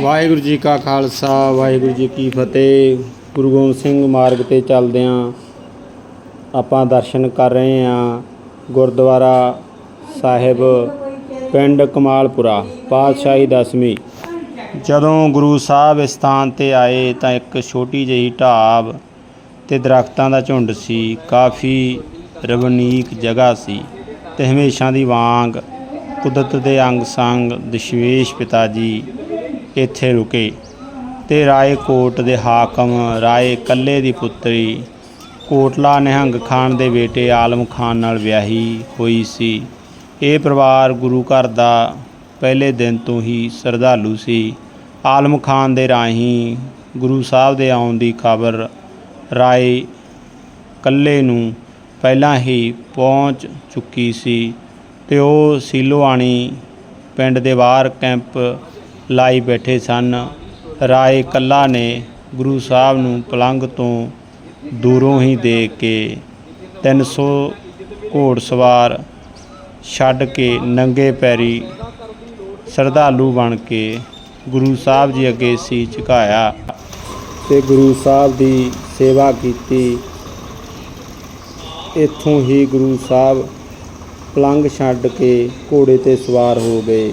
ਵਾਹਿਗੁਰੂ ਜੀ ਕਾ ਖਾਲਸਾ, ਵਾਹਿਗੁਰੂ ਜੀ ਕੀ ਫਤਿਹ। ਗੁਰੂ ਗੋਬਿੰਦ ਸਿੰਘ ਮਾਰਗ ਤੇ ਚੱਲਦਿਆਂ ਆਪਾਂ ਦਰਸ਼ਨ ਕਰ ਰਹੇ ਹਾਂ ਗੁਰਦੁਆਰਾ ਸਾਹਿਬ ਪਿੰਡ ਕਮਾਲਪੁਰਾ, ਪਾਤਸ਼ਾਹੀ ਦਸਵੀਂ। ਜਦੋਂ ਗੁਰੂ ਸਾਹਿਬ ਇਸ ਸਥਾਨ ਤੇ ਆਏ ਤਾਂ ਇੱਕ ਛੋਟੀ ਜਿਹੀ ਢਾਬ ਤੇ ਦਰਖਤਾਂ ਦਾ ਝੁੰਡ ਸੀ, ਕਾਫੀ ਰਵਨੀਕ ਜਗ੍ਹਾ ਸੀ ਤੇ ਹਮੇਸ਼ਾ ਦੀ ਵਾਂਗ ਕੁਦਰਤ ਦੇ ਅੰਗ ਸੰਗ ਦਸ਼ਵੇਸ਼ ਪਿਤਾ ਜੀ ਇੱਥੇ ਰੁਕੇ ਤੇ ਰਾਏ ਕੋਟ ਦੇ ਹਾਕਮ, ਰਾਏ ਕੱਲੇ ਦੀ ਪੁੱਤਰੀ, ਕੋਟਲਾ ਨਿਹੰਗ ਖਾਨ ਦੇ ਬੇਟੇ ਆਲਮ ਖਾਨ ਨਾਲ ਵਿਆਹੀ ਹੋਈ ਸੀ। ਇਹ ਪਰਿਵਾਰ ਗੁਰੂ ਘਰ ਦਾ ਪਹਿਲੇ ਦਿਨ ਤੋਂ ਹੀ ਸ਼ਰਧਾਲੂ ਸੀ। ਆਲਮ ਖਾਨ ਦੇ ਰਾਹੀਂ ਗੁਰੂ ਸਾਹਿਬ ਦੇ ਆਉਣ ਦੀ ਖਬਰ ਰਾਏ ਕੱਲੇ ਨੂੰ ਪਹਿਲਾਂ ਹੀ ਪਹੁੰਚ ਚੁੱਕੀ ਸੀ ਤੇ ਉਹ ਸੀਲੋਆਣੀ ਪਿੰਡ ਦੇ ਬਾਹਰ ਕੈਂਪ ਲਾਈ ਬੈਠੇ ਸਨ। ਰਾਏ ਕੱਲਾ ਨੇ ਗੁਰੂ ਸਾਹਿਬ ਨੂੰ ਪਲੰਗ ਤੋਂ ਦੂਰੋਂ ਹੀ ਦੇਖ ਕੇ 300 ਘੋੜ ਸਵਾਰ ਛੱਡ ਕੇ ਨੰਗੇ ਪੈਰੀ ਸ਼ਰਧਾਲੂ ਬਣ ਕੇ ਗੁਰੂ ਸਾਹਿਬ ਜੀ ਅੱਗੇ ਸੀ ਝੁਕਾਇਆ ਤੇ ਗੁਰੂ ਸਾਹਿਬ ਦੀ ਸੇਵਾ ਕੀਤੀ। ਇੱਥੋਂ ਹੀ ਗੁਰੂ ਸਾਹਿਬ ਪਲੰਗ ਛੱਡ ਕੇ ਘੋੜੇ ਤੇ ਸਵਾਰ ਹੋ ਗਏ।